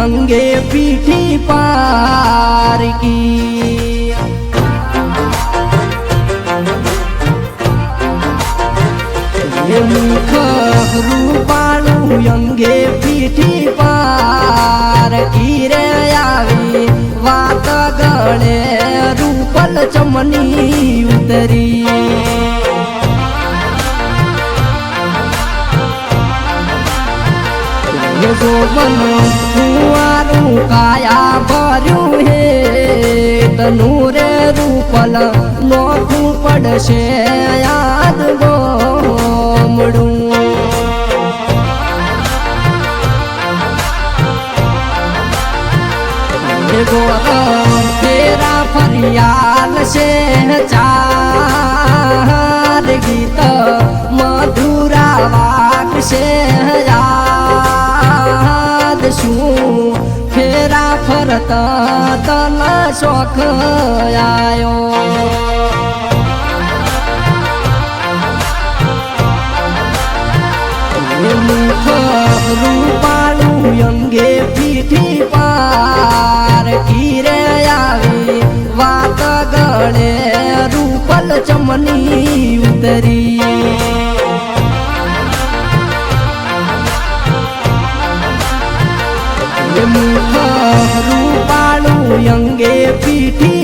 અંગે પીઠી પારકી એ મુખ રૂપાળું અંગે પીઠી પારકી રે આવી વાત ગળે રૂપલ ચમની ઉતરી જો કાયા ભર્યું હે તનું રૂપલ નોખું પડશે યાદ ગોમડું. તેરા ફરિયાદ છે ચાર ગીત મધુરા વાક છે તન શોખ આયો. રૂપાળું અંગે પીઠી પાર કીરે આવી વાત ગળે રૂપલ ચમની ઉતરી. મુખ અંગે પીઠી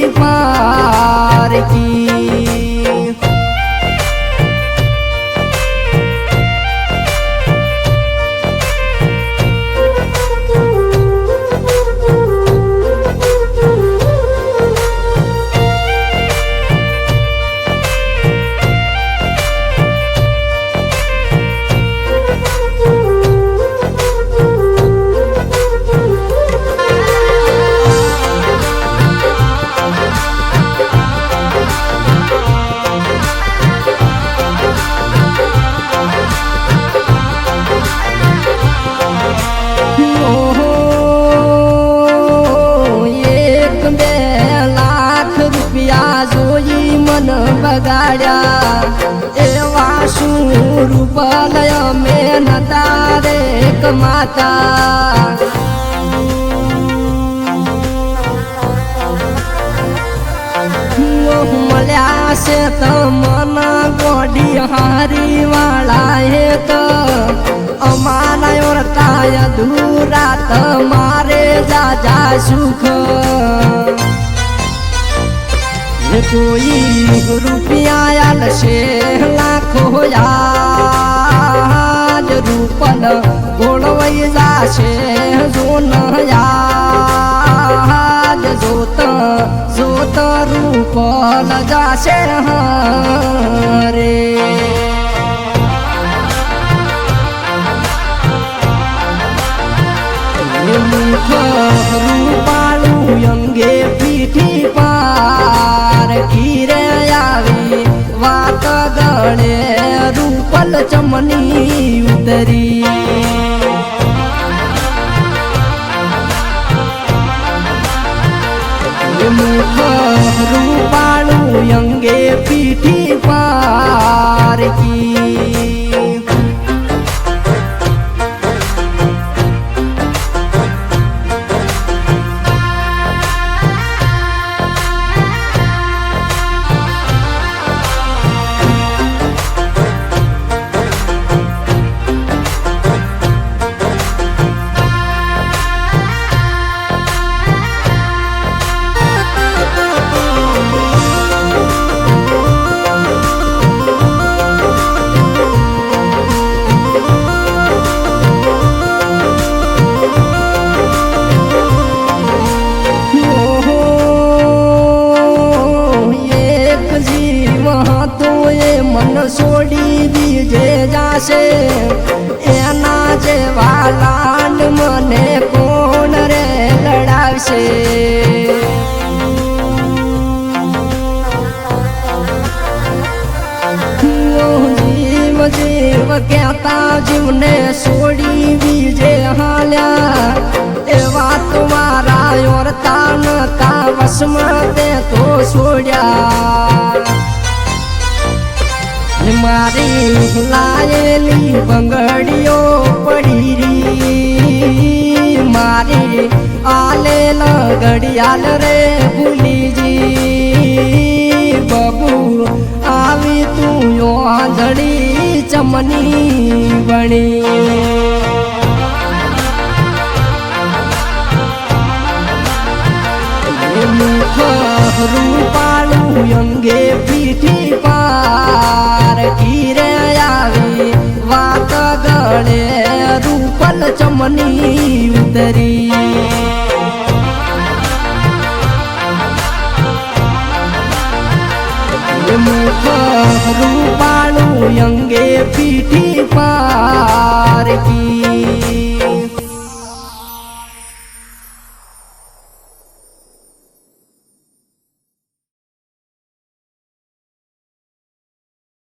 રૂપલય મેં તારે એક માતા. મળ્યા છે તમન ગોડી હારી વાળા હે તો અમારા ઓરતા અધૂરા તમારે જાજા સુખ. કોઈ રૂપિયા લશે લાખો યાદ રૂપલ ગોળવાઈ જાશે. જોન યાદ જોત જોત રૂપલ જાશે. રે. રૂપાળું અંગે પીઠી ચમની ઉતરી જાશે એના જેવા લાડ મને કોણ રે લડાવશે? જીવ જીવ કહેતા જીવને છોડી બીજે હાલ્યા. એવા તમારા ઓરતા નતા વસમાં તે તો છોડ્યા. મારી લાયેલી બંગડીઓ પડી રી મારી આલેલ લગડિયાલ રે ભૂલીજી રૂપાળું અંગે પીઠી પાર ઘીરે આવી વાત ગળે રૂપલ ચમની ઉતરી રૂપાળું અંગે પીઠી